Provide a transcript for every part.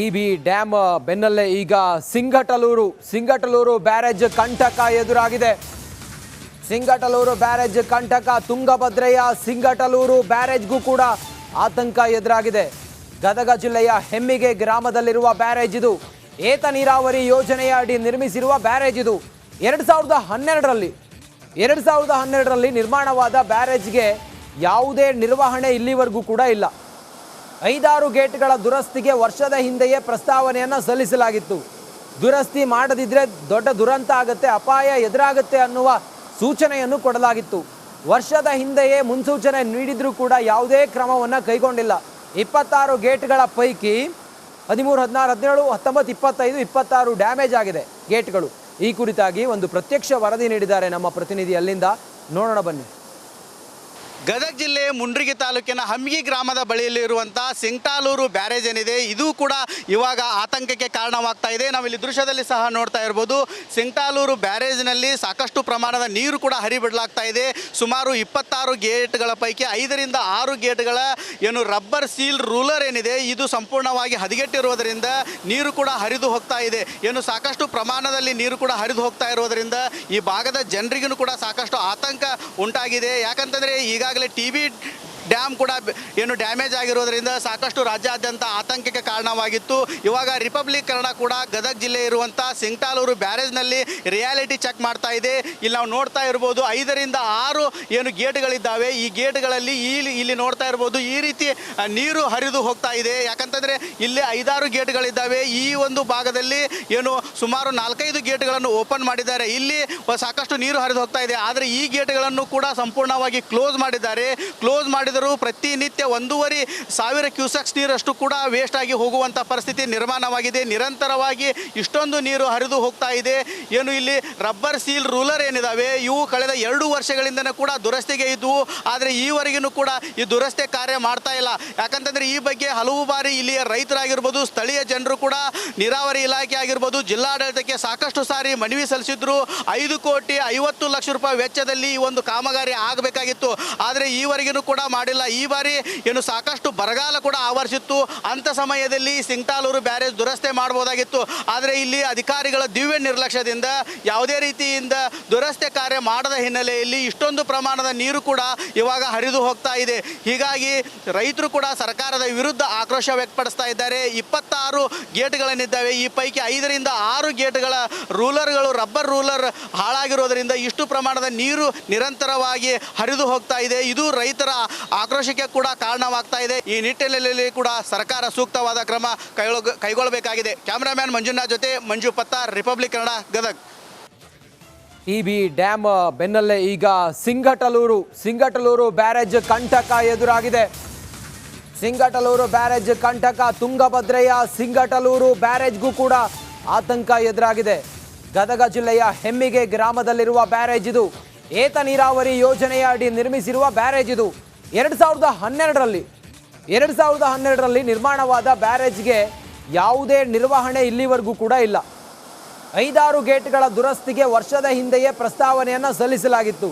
E B dam ಬೆನ್ನಲ್ಲೇ ಈಗ ಸಿಂಗಟಲೂರು ಸಿಂಗಟಲೂರು barrage ಕಂಟಕ ಎದುರಾಗಿದೆ. ಸಿಂಗಟಲೂರು ಬ್ಯಾರೇಜ್ ಕಂಟಕ, ತುಂಗಭದ್ರೆಯ ಸಿಂಗಟಲೂರು ಬ್ಯಾರೇಜ್ಗೂ ಕೂಡ ಆತಂಕ ಎದುರಾಗಿದೆ. ಗದಗ ಜಿಲ್ಲೆಯ ಹೆಮ್ಮಿಗೆ ಗ್ರಾಮದಲ್ಲಿರುವ ಬ್ಯಾರೇಜ್ ಇದು. ಏತ ನೀರಾವರಿ ಯೋಜನೆಯ ಅಡಿ ನಿರ್ಮಿಸಿರುವ ಬ್ಯಾರೇಜ್ ಇದು. ಎರಡು ಸಾವಿರದ ಹನ್ನೆರಡರಲ್ಲಿ, ಎರಡು ಸಾವಿರದ ಹನ್ನೆರಡರಲ್ಲಿ ನಿರ್ಮಾಣವಾದ ಬ್ಯಾರೇಜ್ಗೆ ಯಾವುದೇ ನಿರ್ವಹಣೆ ಇಲ್ಲಿವರೆಗೂ ಕೂಡ ಇಲ್ಲ. ಐದಾರು ಗೇಟ್ಗಳ ದುರಸ್ತಿಗೆ ವರ್ಷದ ಹಿಂದೆಯೇ ಪ್ರಸ್ತಾವನೆಯನ್ನು ಸಲ್ಲಿಸಲಾಗಿತ್ತು. ದುರಸ್ತಿ ಮಾಡದಿದ್ರೆ ದೊಡ್ಡ ದುರಂತ ಆಗುತ್ತೆ, ಅಪಾಯ ಎದುರಾಗುತ್ತೆ ಅನ್ನುವ ಸೂಚನೆಯನ್ನು ಕೊಡಲಾಗಿತ್ತು. ವರ್ಷದ ಹಿಂದೆಯೇ ಮುನ್ಸೂಚನೆ ನೀಡಿದರೂ ಕೂಡ ಯಾವುದೇ ಕ್ರಮವನ್ನು ಕೈಗೊಂಡಿಲ್ಲ. ಇಪ್ಪತ್ತಾರು ಗೇಟ್ಗಳ ಪೈಕಿ ಹದಿಮೂರು, ಹದಿನಾರು, ಹದಿನೇಳು, ಹತ್ತೊಂಬತ್ತು, ಇಪ್ಪತ್ತೈದು, ಇಪ್ಪತ್ತಾರು ಡ್ಯಾಮೇಜ್ ಆಗಿದೆ ಗೇಟ್ಗಳು. ಈ ಕುರಿತಾಗಿ ಒಂದು ಪ್ರತ್ಯಕ್ಷ ವರದಿ ನೀಡಿದ್ದಾರೆ ನಮ್ಮ ಪ್ರತಿನಿಧಿ ಅಲ್ಲಿಂದ. ನೋಡೋಣ ಬನ್ನಿ. ಗದಗ ಜಿಲ್ಲೆ ಮುಂಡ್ರಿಗಿ ತಾಲೂಕಿನ ಹಮ್ಗಿ ಗ್ರಾಮದ ಬಳಿಯಲ್ಲಿ ಇರುವಂಥ ಸಿಂಗ್ಟಾಲೂರು ಬ್ಯಾರೇಜ್ ಏನಿದೆ, ಇದು ಕೂಡ ಇವಾಗ ಆತಂಕಕ್ಕೆ ಕಾರಣವಾಗ್ತಾ ಇದೆ. ನಾವು ಇಲ್ಲಿ ದೃಶ್ಯದಲ್ಲಿ ಸಹ ನೋಡ್ತಾ ಇರ್ಬೋದು, ಸಿಂಗ್ಟಾಲೂರು ಬ್ಯಾರೇಜ್ನಲ್ಲಿ ಸಾಕಷ್ಟು ಪ್ರಮಾಣದ ನೀರು ಕೂಡ ಹರಿಬಿಡಲಾಗ್ತಾ ಇದೆ. ಸುಮಾರು ಇಪ್ಪತ್ತಾರು ಗೇಟ್ಗಳ ಪೈಕಿ ಐದರಿಂದ ಆರು ಗೇಟ್ಗಳ ಏನು ರಬ್ಬರ್ ಸೀಲ್ ರೂಲರ್ ಏನಿದೆ, ಇದು ಸಂಪೂರ್ಣವಾಗಿ ಹದಗೆಟ್ಟಿರುವುದರಿಂದ ನೀರು ಕೂಡ ಹರಿದು ಹೋಗ್ತಾ ಇದೆ. ಏನು ಸಾಕಷ್ಟು ಪ್ರಮಾಣದಲ್ಲಿ ನೀರು ಕೂಡ ಹರಿದು ಹೋಗ್ತಾ ಇರೋದರಿಂದ ಈ ಭಾಗದ ಜನರಿಗೂ ಕೂಡ ಸಾಕಷ್ಟು ಆತಂಕ ಉಂಟಾಗಿದೆ. ಯಾಕಂತಂದರೆ ಈಗಾಗಲೇ ಟಿ ಬಿ ಡ್ಯಾಮ್ ಕೂಡ ಏನು ಡ್ಯಾಮೇಜ್ ಆಗಿರೋದ್ರಿಂದ ಸಾಕಷ್ಟು ರಾಜ್ಯಾದ್ಯಂತ ಆತಂಕಕ್ಕೆ ಕಾರಣವಾಗಿತ್ತು. ಇವಾಗ ರಿಪಬ್ಲಿಕ್ ಕನ್ನಡ ಕೂಡ ಗದಗ ಜಿಲ್ಲೆ ಇರುವಂಥ ಸಿಂಗ್ಟಾಲೂರು ಬ್ಯಾರೇಜ್ನಲ್ಲಿ ರಿಯಾಲಿಟಿ ಚೆಕ್ ಮಾಡ್ತಾ ಇದೆ. ಇಲ್ಲಿ ನಾವು ನೋಡ್ತಾ ಇರ್ಬೋದು ಐದರಿಂದ ಆರು ಏನು ಗೇಟ್ಗಳಿದ್ದಾವೆ. ಈ ಗೇಟ್ಗಳಲ್ಲಿ ಇಲ್ಲಿ ನೋಡ್ತಾ ಇರ್ಬೋದು ಈ ರೀತಿ ನೀರು ಹರಿದು ಹೋಗ್ತಾ ಇದೆ. ಯಾಕಂತಂದ್ರೆ ಇಲ್ಲಿ ಐದಾರು ಗೇಟ್ಗಳಿದ್ದಾವೆ. ಈ ಒಂದು ಭಾಗದಲ್ಲಿ ಏನು ಸುಮಾರು ನಾಲ್ಕೈದು ಗೇಟ್ಗಳನ್ನು ಓಪನ್ ಮಾಡಿದ್ದಾರೆ. ಇಲ್ಲಿ ಸಾಕಷ್ಟು ನೀರು ಹರಿದು ಹೋಗ್ತಾ ಇದೆ. ಆದರೆ ಈ ಗೇಟ್ಗಳನ್ನು ಕೂಡ ಸಂಪೂರ್ಣವಾಗಿ ಕ್ಲೋಸ್ ಮಾಡಿದ್ದಾರೆ. ಕ್ಲೋಸ್ ಮಾಡಿದರೂ ಪ್ರತಿನಿತ್ಯ ಒಂದೂವರೆ ಸಾವಿರ ಕ್ಯೂಸೆಕ್ಸ್ ನೀರಷ್ಟು ಕೂಡ ವೇಸ್ಟ್ ಆಗಿ ಹೋಗುವಂಥ ಪರಿಸ್ಥಿತಿ ನಿರ್ಮಾಣವಾಗಿದೆ. ನಿರಂತರವಾಗಿ ಇಷ್ಟೊಂದು ನೀರು ಹರಿದು ಹೋಗ್ತಾ ಇದೆ. ಏನು ಇಲ್ಲಿ ರಬ್ಬರ್ ಸೀಲ್ ರೂಲರ್ ಏನಿದಾವೆ? ಇವು ಕಳೆದ ಎರಡು ವರ್ಷಗಳಿಂದನೇ ಕೂಡ ದುರಸ್ತಿಗೆ ಇದ್ದವು ಆದರೆ ಈವರೆಗೂ ಕೂಡ ಈ ದುರಸ್ತಿ ಕಾರ್ಯ ಮಾಡ್ತಾ ಇಲ್ಲ. ಯಾಕಂತಂದರೆ ಈ ಬಗ್ಗೆ ಹಲವು ಬಾರಿ ಇಲ್ಲಿಯ ರೈತರಾಗಿರ್ಬೋದು, ಸ್ಥಳೀಯ ಜನರು ಕೂಡ ನೀರಾವರಿ ಇಲಾಖೆ ಆಗಿರ್ಬೋದು, ಜಿಲ್ಲಾಡಳಿತಕ್ಕೆ ಸಾಕಷ್ಟು ಸಾರಿ ಮನವಿ ಸಲ್ಲಿಸಿದ್ರು. ಐದು ಕೋಟಿ ಐವತ್ತು ಲಕ್ಷ ರೂಪಾಯಿ ವೆಚ್ಚದಲ್ಲಿ ಈ ಒಂದು ಕಾಮಗಾರಿ ಆಗಬೇಕಾಗಿತ್ತು. ಆದರೆ ಈವರೆಗೂ ಕೂಡ ಮಾಡಿಲ್ಲ. ಈ ಬಾರಿ ಏನು ಸಾಕಷ್ಟು ಬರಗಾಲ ಕೂಡ ಆವರಿಸಿತ್ತು. ಅಂಥ ಸಮಯದಲ್ಲಿ ಸಿಂಗ್ಟಾಲೂರು ಬ್ಯಾರೇಜ್ ದುರಸ್ತಿ ಮಾಡಬಹುದಾಗಿತ್ತು ಆದರೆ ಇಲ್ಲಿ ಅಧಿಕಾರಿಗಳ ದಿವ್ಯ ನಿರ್ಲಕ್ಷ್ಯದಿಂದ ಯಾವುದೇ ರೀತಿಯಿಂದ ದುರಸ್ತಿ ಕಾರ್ಯ ಮಾಡದ ಹಿನ್ನೆಲೆಯಲ್ಲಿ ಇಷ್ಟೊಂದು ಪ್ರಮಾಣದ ನೀರು ಕೂಡ ಇವಾಗ ಹರಿದು ಹೋಗ್ತಾ ಇದೆ. ಹೀಗಾಗಿ ರೈತರು ಕೂಡ ಸರ್ಕಾರದ ವಿರುದ್ಧ ಆಕ್ರೋಶ ವ್ಯಕ್ತಪಡಿಸ್ತಾ ಇದ್ದಾರೆ. ಇಪ್ಪತ್ತಾರು ಗೇಟ್ಗಳನ್ನಿದ್ದಾವೆ ಈ ಪೈಕಿ ಐದರಿಂದ ಆರು ಗೇಟ್ಗಳ ರೂಲರ್ಗಳು ರಬ್ಬರ್ ರೂಲರ್ ಹಾಳಾಗಿರೋದರಿಂದ ಇಷ್ಟು ಪ್ರಮಾಣದ ನೀರು ನಿರಂತರವಾಗಿ ಹರಿದು ಹೋಗ್ತಾ ಇದೆ. ಇದು ರೈತರ ಆಕ್ರೋಶಕ್ಕೆ ಕೂಡ ಕಾರಣವಾಗ್ತಾ ಇದೆ. ಈ ನಿಟ್ಟಿನಲ್ಲಿ ಕೂಡ ಸರ್ಕಾರ ಸೂಕ್ತವಾದ ಕ್ರಮ ಕೈಗೊಳ್ಳ ಕೈಗೊಳ್ಳಬೇಕಾಗಿದೆ. ಕ್ಯಾಮ್ರಾಮ್ಯಾನ್ ಮಂಜುನಾಥ್ ಜೊತೆ ಮಂಜು ಪತ್ತಾರ್, ರಿಪಬ್ಲಿಕ್ ಕನ್ನಡ, ಗದಗ್. ಈ ಬಿ ಡ್ಯಾಮ್ ಬೆನ್ನಲ್ಲೇ ಈಗ ಸಿಂಗಟಲೂರು ಸಿಂಗಟಲೂರು ಬ್ಯಾರೇಜ್ ಕಂಟಕ ಎದುರಾಗಿದೆ. ಸಿಂಗಟಲೂರು ಬ್ಯಾರೇಜ್ ಕಂಟಕ ತುಂಗಭದ್ರೆಯ ಸಿಂಗಟಲೂರು ಬ್ಯಾರೇಜ್ಗೂ ಕೂಡ ಆತಂಕ ಎದುರಾಗಿದೆ. ಗದಗ ಜಿಲ್ಲೆಯ ಹೆಮ್ಮಿಗೆ ಗ್ರಾಮದಲ್ಲಿರುವ ಬ್ಯಾರೇಜ್ ಇದು. ಏತ ನೀರಾವರಿ ಯೋಜನೆಯ ಅಡಿ ನಿರ್ಮಿಸಿರುವ ಬ್ಯಾರೇಜ್ ಇದು. ಎರಡು ಸಾವಿರದ ಹನ್ನೆರಡರಲ್ಲಿ, ಎರಡು ಸಾವಿರದ ಹನ್ನೆರಡರಲ್ಲಿ ನಿರ್ಮಾಣವಾದ ಬ್ಯಾರೇಜ್ಗೆ ಯಾವುದೇ ನಿರ್ವಹಣೆ ಇಲ್ಲಿವರೆಗೂ ಕೂಡ ಇಲ್ಲ. ಐದಾರು ಗೇಟ್ಗಳ ದುರಸ್ತಿಗೆ ವರ್ಷದ ಹಿಂದೆಯೇ ಪ್ರಸ್ತಾವನೆಯನ್ನು ಸಲ್ಲಿಸಲಾಗಿತ್ತು.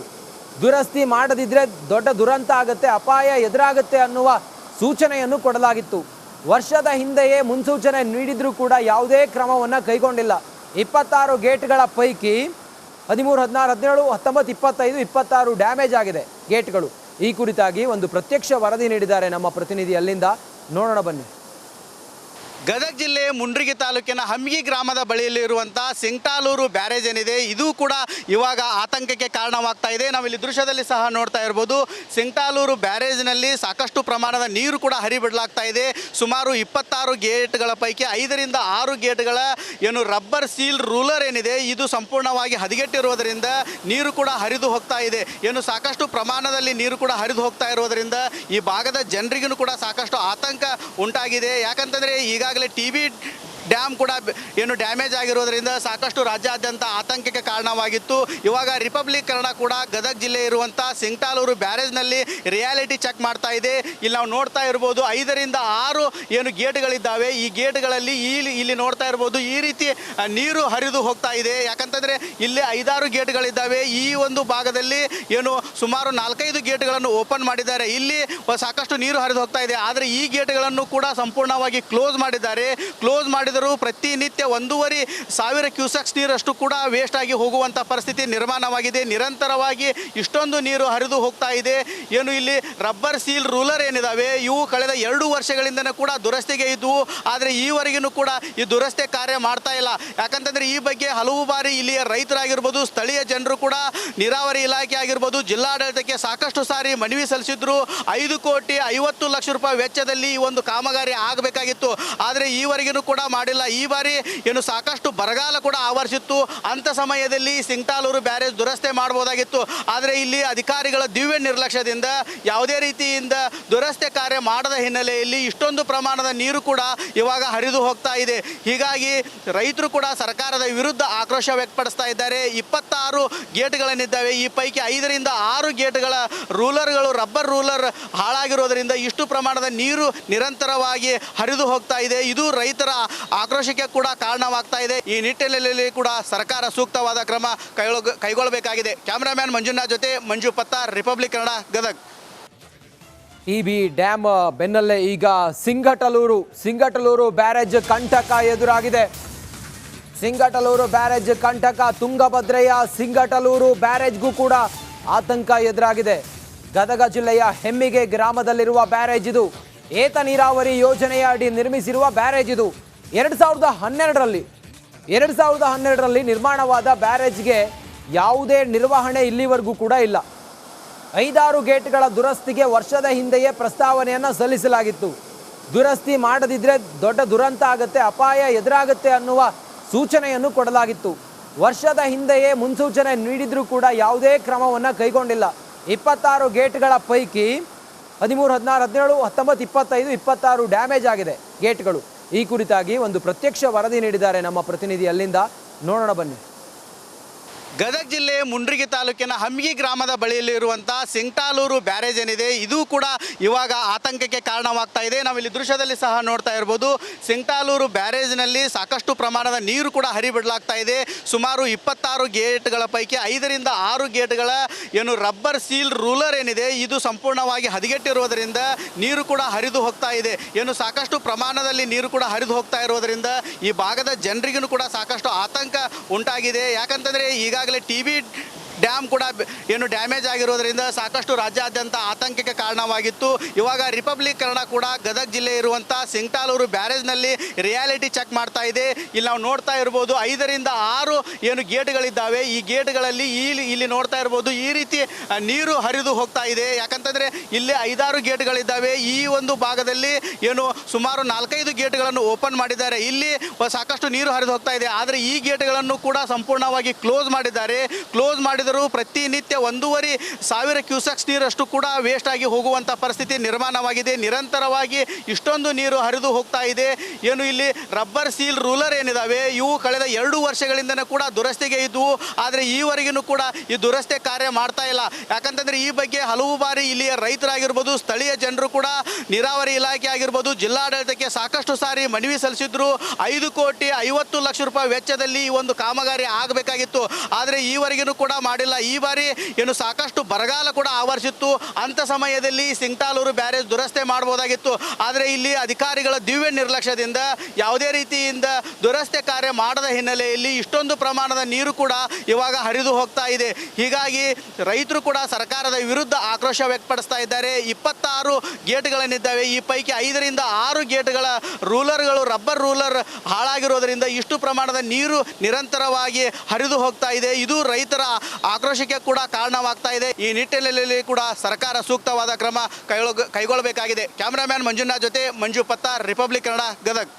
ದುರಸ್ತಿ ಮಾಡದಿದ್ದರೆ ದೊಡ್ಡ ದುರಂತ ಆಗುತ್ತೆ, ಅಪಾಯ ಎದುರಾಗುತ್ತೆ ಅನ್ನುವ ಸೂಚನೆಯನ್ನು ಕೊಡಲಾಗಿತ್ತು. ವರ್ಷದ ಹಿಂದೆಯೇ ಮುನ್ಸೂಚನೆ ನೀಡಿದರೂ ಕೂಡ ಯಾವುದೇ ಕ್ರಮವನ್ನು ಕೈಗೊಂಡಿಲ್ಲ. ಇಪ್ಪತ್ತಾರು ಗೇಟ್ಗಳ ಪೈಕಿ ಹದಿಮೂರು, ಹದಿನಾರು, ಹದಿನೇಳು, ಹತ್ತೊಂಬತ್ತು, ಇಪ್ಪತ್ತೈದು, ಇಪ್ಪತ್ತಾರು ಡ್ಯಾಮೇಜ್ ಆಗಿದೆ ಗೇಟ್ಗಳು. ಈ ಕುರಿತಾಗಿ ಒಂದು ಪ್ರತ್ಯಕ್ಷ ವರದಿ ನೀಡಿದ್ದಾರೆ ನಮ್ಮ ಪ್ರತಿನಿಧಿ ಅಲ್ಲಿಂದ. ನೋಡೋಣ ಬನ್ನಿ. ಗದಗ ಜಿಲ್ಲೆ ಮುಂಡ್ರಿಗಿ ತಾಲೂಕಿನ ಹಮ್ಗಿ ಗ್ರಾಮದ ಬಳಿಯಲ್ಲಿ ಇರುವಂಥ ಸಿಂಗ್ಟಾಲೂರು ಬ್ಯಾರೇಜ್ ಏನಿದೆ, ಇದು ಕೂಡ ಇವಾಗ ಆತಂಕಕ್ಕೆ ಕಾರಣವಾಗ್ತಾ ಇದೆ. ನಾವು ಇಲ್ಲಿ ದೃಶ್ಯದಲ್ಲಿ ಸಹ ನೋಡ್ತಾ ಇರ್ಬೋದು, ಸಿಂಗ್ಟಾಲೂರು ಬ್ಯಾರೇಜ್ನಲ್ಲಿ ಸಾಕಷ್ಟು ಪ್ರಮಾಣದ ನೀರು ಕೂಡ ಹರಿಬಿಡಲಾಗ್ತಾ ಇದೆ. ಸುಮಾರು ಇಪ್ಪತ್ತಾರು ಗೇಟ್ಗಳ ಪೈಕಿ ಐದರಿಂದ ಆರು ಗೇಟ್ಗಳ ಏನು ರಬ್ಬರ್ ಸೀಲ್ ರೂಲರ್ ಏನಿದೆ, ಇದು ಸಂಪೂರ್ಣವಾಗಿ ಹದಿಗೆಟ್ಟಿರುವುದರಿಂದ ನೀರು ಕೂಡ ಹರಿದು ಹೋಗ್ತಾ ಇದೆ. ಏನು ಸಾಕಷ್ಟು ಪ್ರಮಾಣದಲ್ಲಿ ನೀರು ಕೂಡ ಹರಿದು ಹೋಗ್ತಾ ಇರೋದರಿಂದ ಈ ಭಾಗದ ಜನರಿಗೂ ಕೂಡ ಸಾಕಷ್ಟು ಆತಂಕ ಉಂಟಾಗಿದೆ. ಯಾಕಂತಂದರೆ ಈಗಾಗಲೇ ಟಿ ಬಿ ಡ್ಯಾಮ್ ಕೂಡ ಏನು ಡ್ಯಾಮೇಜ್ ಆಗಿರೋದ್ರಿಂದ ಸಾಕಷ್ಟು ರಾಜ್ಯಾದ್ಯಂತ ಆತಂಕಕ್ಕೆ ಕಾರಣವಾಗಿತ್ತು. ಇವಾಗ ರಿಪಬ್ಲಿಕ್ ಕನ್ನಡ ಕೂಡ ಗದಗ ಜಿಲ್ಲೆ ಇರುವಂಥ ಸಿಂಗ್ಟಾಲೂರು ಬ್ಯಾರೇಜ್ನಲ್ಲಿ ರಿಯಾಲಿಟಿ ಚೆಕ್ ಮಾಡ್ತಾ ಇದೆ. ಇಲ್ಲಿ ನಾವು ನೋಡ್ತಾ ಇರ್ಬೋದು ಐದರಿಂದ ಆರು ಏನು ಗೇಟ್ಗಳಿದ್ದಾವೆ. ಈ ಗೇಟ್ಗಳಲ್ಲಿ ಇಲ್ಲಿ ಇಲ್ಲಿ ನೋಡ್ತಾ ಇರ್ಬೋದು ಈ ರೀತಿ ನೀರು ಹರಿದು ಹೋಗ್ತಾ ಇದೆ. ಯಾಕಂತಂದ್ರೆ ಇಲ್ಲಿ ಐದಾರು ಗೇಟ್ಗಳಿದ್ದಾವೆ. ಈ ಒಂದು ಭಾಗದಲ್ಲಿ ಏನು ಸುಮಾರು ನಾಲ್ಕೈದು ಗೇಟ್ಗಳನ್ನು ಓಪನ್ ಮಾಡಿದ್ದಾರೆ. ಇಲ್ಲಿ ಸಾಕಷ್ಟು ನೀರು ಹರಿದು ಹೋಗ್ತಾ ಇದೆ. ಆದರೆ ಈ ಗೇಟ್ಗಳನ್ನು ಕೂಡ ಸಂಪೂರ್ಣವಾಗಿ ಕ್ಲೋಸ್ ಮಾಡಿದ್ದಾರೆ. ಕ್ಲೋಸ್ ಮಾಡಿದರೂ ಪ್ರತಿನಿತ್ಯ ಒಂದೂವರೆ ಸಾವಿರ ಕ್ಯೂಸೆಕ್ಸ್ ನೀರಷ್ಟು ಕೂಡ ವೇಸ್ಟ್ ಆಗಿ ಹೋಗುವಂಥ ಪರಿಸ್ಥಿತಿ ನಿರ್ಮಾಣವಾಗಿದೆ. ನಿರಂತರವಾಗಿ ಇಷ್ಟೊಂದು ನೀರು ಹರಿದು ಹೋಗ್ತಾ ಇದೆ. ಏನು ಇಲ್ಲಿ ರಬ್ಬರ್ ಸೀಲ್ ರೂಲರ್ ಏನಿದಾವೆ? ಇವು ಕಳೆದ ಎರಡು ವರ್ಷಗಳಿಂದನೂ ಕೂಡ ದುರಸ್ತಿಗೆ ಇದ್ದವು ಆದರೆ ಈವರೆಗೂ ಕೂಡ ಈ ದುರಸ್ತಿ ಕಾರ್ಯ ಮಾಡ್ತಾ ಇಲ್ಲ. ಯಾಕಂತಂದರೆ ಈ ಬಗ್ಗೆ ಹಲವು ಬಾರಿ ಇಲ್ಲಿಯ ರೈತರಾಗಿರ್ಬೋದು, ಸ್ಥಳೀಯ ಜನರು ಕೂಡ ನೀರಾವರಿ ಇಲಾಖೆ ಆಗಿರ್ಬೋದು, ಜಿಲ್ಲಾಡಳಿತಕ್ಕೆ ಸಾಕಷ್ಟು ಸಾರಿ ಮನವಿ ಸಲ್ಲಿಸಿದ್ರು. ಐದು ಕೋಟಿ ಐವತ್ತು ಲಕ್ಷ ರೂಪಾಯಿ ವೆಚ್ಚದಲ್ಲಿ ಈ ಒಂದು ಕಾಮಗಾರಿ ಆಗಬೇಕಾಗಿತ್ತು. ಆದರೆ ಈವರೆಗೂ ಕೂಡ ಮಾಡಿಲ್ಲ. ಈ ಬಾರಿ ಏನು ಸಾಕಷ್ಟು ಬರಗಾಲ ಕೂಡ ಆವರಿಸಿತ್ತು. ಅಂಥ ಸಮಯದಲ್ಲಿ ಸಿಂಗ್ಟಾಲೂರು ಬ್ಯಾರೇಜ್ ದುರಸ್ತಿ ಮಾಡ್ಬೋದಾಗಿತ್ತು. ಆದರೆ ಇಲ್ಲಿ ಅಧಿಕಾರಿಗಳ ದಿವ್ಯ ನಿರ್ಲಕ್ಷ್ಯದಿಂದ ಯಾವುದೇ ರೀತಿಯಿಂದ ದುರಸ್ತಿ ಕಾರ್ಯ ಮಾಡದ ಹಿನ್ನೆಲೆಯಲ್ಲಿ ಇಷ್ಟೊಂದು ಪ್ರಮಾಣದ ನೀರು ಕೂಡ ಇವಾಗ ಹರಿದು ಹೋಗ್ತಾ ಇದೆ. ಹೀಗಾಗಿ ರೈತರು ಕೂಡ ಸರ್ಕಾರದ ವಿರುದ್ಧ ಆಕ್ರೋಶ ವ್ಯಕ್ತಪಡಿಸ್ತಾ ಇದ್ದಾರೆ. ಇಪ್ಪತ್ತಾರು ಗೇಟ್ಗಳನ್ನಿದ್ದಾವೆ ಈ ಪೈಕಿ ಐದರಿಂದ ಆರು ಗೇಟ್ಗಳ ರೂಲರ್ಗಳು ರಬ್ಬರ್ ರೂಲರ್ ಹಾಳಾಗಿರೋದರಿಂದ ಇಷ್ಟು ಪ್ರಮಾಣದ ನೀರು ನಿರಂತರವಾಗಿ ಹರಿದು ಹೋಗ್ತಾ ಇದೆ. ಇದು ರೈತರ ಆಕ್ರೋಶಕ್ಕೆ ಕೂಡ ಕಾರಣವಾಗ್ತಾ ಇದೆ. ಈ ನಿಟ್ಟಿನಲ್ಲಿ ಕೂಡ ಸರ್ಕಾರ ಸೂಕ್ತವಾದ ಕ್ರಮ ಕೈಗೊಳ್ಳ ಕೈಗೊಳ್ಳಬೇಕಾಗಿದೆ. ಕ್ಯಾಮ್ರಾಮ್ಯಾನ್ ಮಂಜುನಾಥ್ ಜೊತೆ ಮಂಜು ಪತ್ತಾರ್, ರಿಪಬ್ಲಿಕ್ ಕನ್ನಡ, ಗದಗ್. ಈ ಬಿ ಡ್ಯಾಮ್, ಬೆನ್ನಲ್ಲೇ ಈಗ ಸಿಂಗಟಲೂರು ಸಿಂಗಟಲೂರು ಬ್ಯಾರೇಜ್ ಕಂಟಕ ಎದುರಾಗಿದೆ. ಸಿಂಗಟಲೂರು ಬ್ಯಾರೇಜ್ ಕಂಟಕ ತುಂಗಭದ್ರೆಯ ಸಿಂಗಟಲೂರು ಬ್ಯಾರೇಜ್ಗೂ ಕೂಡ ಆತಂಕ ಎದುರಾಗಿದೆ. ಗದಗ ಜಿಲ್ಲೆಯ ಹೆಮ್ಮಿಗೆ ಗ್ರಾಮದಲ್ಲಿರುವ ಬ್ಯಾರೇಜ್ ಇದು. ಏತ ನೀರಾವರಿ ಯೋಜನೆಯ ಅಡಿ ನಿರ್ಮಿಸಿರುವ ಬ್ಯಾರೇಜ್ ಇದು. ಎರಡು ಸಾವಿರದ ಹನ್ನೆರಡರಲ್ಲಿ, ಎರಡು ಸಾವಿರದ ಹನ್ನೆರಡರಲ್ಲಿ ನಿರ್ಮಾಣವಾದ ಬ್ಯಾರೇಜ್ಗೆ ಯಾವುದೇ ನಿರ್ವಹಣೆ ಇಲ್ಲಿವರೆಗೂ ಕೂಡ ಇಲ್ಲ. ಐದಾರು ಗೇಟ್ಗಳ ದುರಸ್ತಿಗೆ ವರ್ಷದ ಹಿಂದೆಯೇ ಪ್ರಸ್ತಾವನೆಯನ್ನು ಸಲ್ಲಿಸಲಾಗಿತ್ತು. ದುರಸ್ತಿ ಮಾಡದಿದ್ದರೆ ದೊಡ್ಡ ದುರಂತ ಆಗುತ್ತೆ, ಅಪಾಯ ಎದುರಾಗುತ್ತೆ ಅನ್ನುವ ಸೂಚನೆಯನ್ನು ಕೊಡಲಾಗಿತ್ತು. ವರ್ಷದ ಹಿಂದೆಯೇ ಮುನ್ಸೂಚನೆ ನೀಡಿದರೂ ಕೂಡ ಯಾವುದೇ ಕ್ರಮವನ್ನು ಕೈಗೊಂಡಿಲ್ಲ. ಇಪ್ಪತ್ತಾರು ಗೇಟ್ಗಳ ಪೈಕಿ ಹದಿಮೂರು, ಹದಿನಾರು, ಹದಿನೇಳು, ಹತ್ತೊಂಬತ್ತು, ಇಪ್ಪತ್ತೈದು, ಇಪ್ಪತ್ತಾರು ಡ್ಯಾಮೇಜ್ ಆಗಿದೆ ಗೇಟ್ಗಳು. ಈ ಕುರಿತಾಗಿ ಒಂದು ಪ್ರತ್ಯಕ್ಷ ವರದಿ ನೀಡಿದ್ದಾರೆ ನಮ್ಮ ಪ್ರತಿನಿಧಿ ಅಲ್ಲಿಂದ. ನೋಡೋಣ ಬನ್ನಿ. ಗದಗ ಜಿಲ್ಲೆ ಮುಂಡ್ರಿಗಿ ತಾಲೂಕಿನ ಹಮ್ಗಿ ಗ್ರಾಮದ ಬಳಿಯಲ್ಲಿ ಇರುವಂಥ ಸಿಂಗ್ಟಾಲೂರು ಬ್ಯಾರೇಜ್ ಏನಿದೆ, ಇದು ಕೂಡ ಇವಾಗ ಆತಂಕಕ್ಕೆ ಕಾರಣವಾಗ್ತಾ ಇದೆ. ನಾವು ಇಲ್ಲಿ ದೃಶ್ಯದಲ್ಲಿ ಸಹ ನೋಡ್ತಾ ಇರ್ಬೋದು, ಸಿಂಗ್ಟಾಲೂರು ಬ್ಯಾರೇಜ್ನಲ್ಲಿ ಸಾಕಷ್ಟು ಪ್ರಮಾಣದ ನೀರು ಕೂಡ ಹರಿಬಿಡಲಾಗ್ತಾ ಇದೆ. ಸುಮಾರು ಇಪ್ಪತ್ತಾರು ಗೇಟ್ಗಳ ಪೈಕಿ ಐದರಿಂದ ಆರು ಗೇಟ್ಗಳ ಏನು ರಬ್ಬರ್ ಸೀಲ್ ರೂಲರ್ ಏನಿದೆ, ಇದು ಸಂಪೂರ್ಣವಾಗಿ ಹದಗೆಟ್ಟಿರುವುದರಿಂದ ನೀರು ಕೂಡ ಹರಿದು ಹೋಗ್ತಾ ಇದೆ. ಏನು ಸಾಕಷ್ಟು ಪ್ರಮಾಣದಲ್ಲಿ ನೀರು ಕೂಡ ಹರಿದು ಹೋಗ್ತಾ ಇರೋದರಿಂದ ಈ ಭಾಗದ ಜನರಿಗೂ ಕೂಡ ಸಾಕಷ್ಟು ಆತಂಕ ಉಂಟಾಗಿದೆ. ಯಾಕಂತಂದರೆ ಈಗಾಗಲೇ ಟಿ ಬಿ ಡ್ಯಾಮ್ ಕೂಡ ಏನು ಡ್ಯಾಮೇಜ್ ಆಗಿರೋದ್ರಿಂದ ಸಾಕಷ್ಟು ರಾಜ್ಯಾದ್ಯಂತ ಆತಂಕಕ್ಕೆ ಕಾರಣವಾಗಿತ್ತು. ಇವಾಗ ರಿಪಬ್ಲಿಕ್ ಕನ್ನಡ ಕೂಡ ಗದಗ ಜಿಲ್ಲೆ ಇರುವಂಥ ಸಿಂಗ್ಟಾಲೂರು ಬ್ಯಾರೇಜ್ನಲ್ಲಿ ರಿಯಾಲಿಟಿ ಚೆಕ್ ಮಾಡ್ತಾ ಇದೆ. ಇಲ್ಲಿ ನಾವು ನೋಡ್ತಾ ಇರ್ಬೋದು ಐದರಿಂದ ಆರು ಏನು ಗೇಟ್ಗಳಿದ್ದಾವೆ. ಈ ಗೇಟ್ಗಳಲ್ಲಿ ಇಲ್ಲಿ ಇಲ್ಲಿ ನೋಡ್ತಾ ಇರ್ಬೋದು ಈ ರೀತಿ ನೀರು ಹರಿದು ಹೋಗ್ತಾ ಇದೆ. ಯಾಕಂತಂದರೆ ಇಲ್ಲಿ ಐದಾರು ಗೇಟ್ಗಳಿದ್ದಾವೆ. ಈ ಒಂದು ಭಾಗದಲ್ಲಿ ಏನು ಸುಮಾರು ನಾಲ್ಕೈದು ಗೇಟ್ಗಳನ್ನು ಓಪನ್ ಮಾಡಿದ್ದಾರೆ. ಇಲ್ಲಿ ಸಾಕಷ್ಟು ನೀರು ಹರಿದು ಹೋಗ್ತಾ ಇದೆ. ಆದರೆ ಈ ಗೇಟ್ಗಳನ್ನು ಕೂಡ ಸಂಪೂರ್ಣವಾಗಿ ಕ್ಲೋಸ್ ಮಾಡಿದ್ದಾರೆ. ಕ್ಲೋಸ್ ಮಾಡಿದರೂ ಪ್ರತಿನಿತ್ಯ ಒಂದೂವರೆ ಸಾವಿರ ಕ್ಯೂಸೆಕ್ಸ್ ನೀರಷ್ಟು ಕೂಡ ವೇಸ್ಟ್ ಆಗಿ ಹೋಗುವಂಥ ಪರಿಸ್ಥಿತಿ ನಿರ್ಮಾಣವಾಗಿದೆ. ನಿರಂತರವಾಗಿ ಇಷ್ಟೊಂದು ನೀರು ಹರಿದು ಹೋಗ್ತಾ ಇದೆ. ಏನು ಇಲ್ಲಿ ರಬ್ಬರ್ ಸೀಲ್ ರೂಲರ್ ಏನಿದಾವೆ? ಇವು ಕಳೆದ ಎರಡು ವರ್ಷಗಳಿಂದನೂ ಕೂಡ ದುರಸ್ತಿಗೆ ಇದ್ದವು ಆದರೆ ಈವರೆಗೂ ಕೂಡ ಈ ದುರಸ್ತಿ ಕಾರ್ಯ ಮಾಡ್ತಾ ಇಲ್ಲ. ಯಾಕಂತಂದರೆ ಈ ಬಗ್ಗೆ ಹಲವು ಬಾರಿ ಇಲ್ಲಿಯ ರೈತರಾಗಿರ್ಬೋದು, ಸ್ಥಳೀಯ ಜನರು ಕೂಡ ನೀರಾವರಿ ಇಲಾಖೆ ಆಗಿರ್ಬೋದು, ಜಿಲ್ಲಾಡಳಿತಕ್ಕೆ ಸಾಕಷ್ಟು ಸಾರಿ ಮನವಿ ಸಲ್ಲಿಸಿದ್ರು. ಐದು ಕೋಟಿ ಐವತ್ತು ಲಕ್ಷ ರೂಪಾಯಿ ವೆಚ್ಚದಲ್ಲಿ ಈ ಒಂದು ಕಾಮಗಾರಿ ಆಗಬೇಕಾಗಿತ್ತು. ಆದರೆ ಈವರೆಗೂ ಕೂಡ ಮಾಡಿಲ್ಲ. ಈ ಬಾರಿ ಏನು ಸಾಕಷ್ಟು ಬರಗಾಲ ಕೂಡ ಆವರಿಸಿತ್ತು. ಅಂಥ ಸಮಯದಲ್ಲಿ ಸಿಂಗ್ಟಾಲೂರು ಬ್ಯಾರೇಜ್ ದುರಸ್ತಿ ಮಾಡಬಹುದಾಗಿತ್ತು. ಆದರೆ ಇಲ್ಲಿ ಅಧಿಕಾರಿಗಳ ದಿವ್ಯ ನಿರ್ಲಕ್ಷ್ಯದಿಂದ, ಯಾವುದೇ ರೀತಿಯಿಂದ ದುರಸ್ತಿ ಕಾರ್ಯ ಮಾಡದ ಹಿನ್ನೆಲೆಯಲ್ಲಿ ಇಷ್ಟೊಂದು ಪ್ರಮಾಣದ ನೀರು ಕೂಡ ಇವಾಗ ಹರಿದು ಹೋಗ್ತಾ ಇದೆ. ಹೀಗಾಗಿ ರೈತರು ಕೂಡ ಸರ್ಕಾರದ ವಿರುದ್ಧ ಆಕ್ರೋಶ ವ್ಯಕ್ತಪಡಿಸ್ತಾ ಇದ್ದಾರೆ. ಇಪ್ಪತ್ತಾರು ಗೇಟ್ಗಳನ್ನಿದ್ದಾವೆ ಈ ಪೈಕಿ ಐದರಿಂದ ಆರು ಗೇಟ್ಗಳ ರೂಲರ್ಗಳು, ರಬ್ಬರ್ ರೂಲರ್ ಹಾಳಾಗಿರೋದ್ರಿಂದ ಇಷ್ಟು ಪ್ರಮಾಣದ ನೀರು ನಿರಂತರವಾಗಿ ಹರಿದು ಹೋಗ್ತಾ ಇದೆ. ಇದು ರೈತರ ಆಕ್ರೋಶಕ್ಕೆ ಕೂಡ ಕಾರಣವಾಗ್ತಾ ಇದೆ. ಈ ನಿಟ್ಟಿನಲ್ಲಿ ಕೂಡ ಸರ್ಕಾರ ಸೂಕ್ತವಾದ ಕ್ರಮ ಕೈಗೊಳ್ಳ ಕೈಗೊಳ್ಳಬೇಕಾಗಿದೆ. ಕ್ಯಾಮರಾಮ್ಯಾನ್ ಮಂಜುನಾಥ್ ಜೊತೆ ಮಂಜು ಪತ್ತಾರ್, ರಿಪಬ್ಲಿಕ್ ಕನ್ನಡ ಗದಗ್.